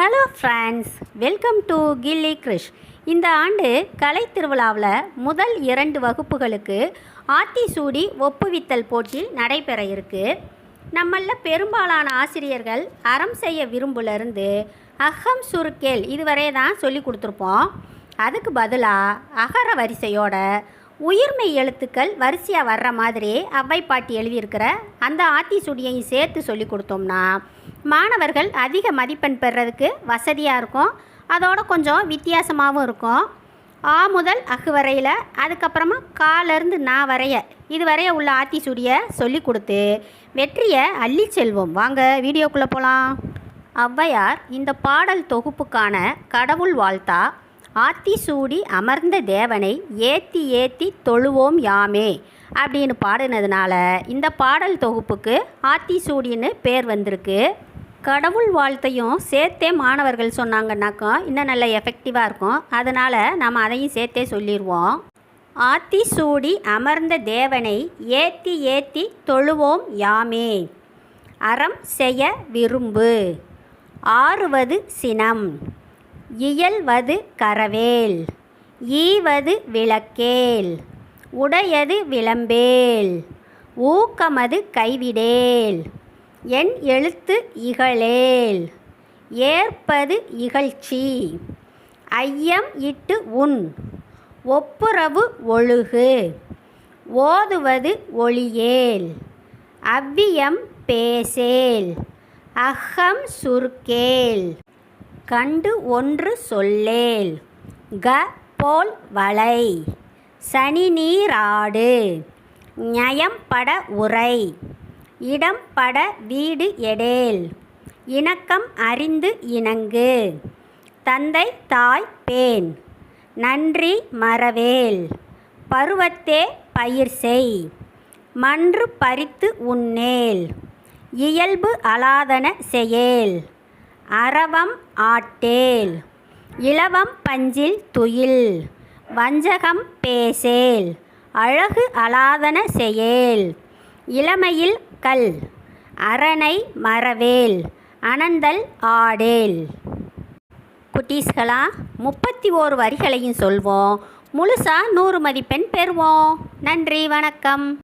Hello friends welcome to Gilli Krish இந்த ஆண்டு கலை திருவிழாவில் முதல் இரண்டு வகுப்புகளுக்கு ஆத்திசூடி ஒப்புவித்தல் போட்டி நடைபெற இருக்கு. நம்மள பெரும்பாலான ஆசிரியர்கள் அறம் செய்ய விரும்புலேருந்து அகம் சுருக்கேல் இதுவரை தான் சொல்லி கொடுத்துருப்போம். அதுக்கு பதிலாக அகர வரிசையோட உயிர்மை எழுத்துக்கள் வரிசையாக வர்ற மாதிரி அவ்வை பாட்டி எழுதியிருக்கிற அந்த ஆத்திசூடியையும் சேர்த்து சொல்லி கொடுத்தோம்னா மாணவர்கள் அதிக மதிப்பெண் பெறுறதுக்கு வசதியாக இருக்கும். அதோட கொஞ்சம் வித்தியாசமாகவும் இருக்கும். ஆ முதல் அகு வரையில் அதுக்கப்புறமா காலேருந்து நான் வரைய இது வரைய உள்ள ஆத்திசூடியை சொல்லி கொடுத்து வெற்றியை அள்ளி செல்வோம். வாங்க வீடியோக்குள்ளே போகலாம் ஔவையார் இந்த பாடல் தொகுப்புக்கான கடவுள் வாழ்த்தா ஆத்திசூடி அமர்ந்த தேவனை ஏத்தி ஏத்தி தொழுவோம் யாமே அப்படின்னு பாடினதுனால இந்த பாடல் தொகுப்புக்கு ஆத்திசூடின்னு பேர் வந்திருக்கு. கடவுள் வாழ்த்தையும் சேர்த்தே மாணவர்கள் சொன்னாங்கன்னாக்கா இன்னும் நல்ல எஃபெக்டிவாக இருக்கும். அதனால் நம்ம அதையும் சேர்த்தே சொல்லிடுவோம் ஆத்தி சூடி அமர்ந்த தேவனை ஏத்தி ஏத்தி தொழுவோம் யாமே. அறம் செய்ய விரும்பு. ஆறுவது சினம். இயல்வது கரவேல். ஈவது விளக்கேல். உடையது விளம்பேல். ஊக்கமது கைவிடேல். என் எழுத்து இகழேல். ஏற்பது இகழ்ச்சி. ஐயம் இட்டு உன் ஒப்புரவு ஒழுகு. ஓதுவது ஒளியேல். அவ்வியம் பேசேல். அகம் சுருக்கேல். கண்டு ஒன்று சொல்லேல். க போல் வளை. சனி நீராடு. நயம்பட உரை. இடம்பட வீடு எடேல். இணக்கம் அறிந்து இணங்கு. தந்தை தாய் பேன். நன்றி மறவேல். பருவத்தே பயிர் செய். மன்று பறித்து உண்ணேல் இயல்பு அலாதன செயேல். அறவம் ஆட்டேல். இலவம் பஞ்சில் துயில். வஞ்சகம் பேசேல். அழகு அலாதன செயேல். இளமையில் கல் அரணை மரவேல் அனந்தல் ஆடேல். குட்டீஸ்களா முப்பத்தி ஓரு வரிகளையும் சொல்வோம். முழுசா நூறு மதிப்பெண் பெறுவோம். நன்றி வணக்கம்.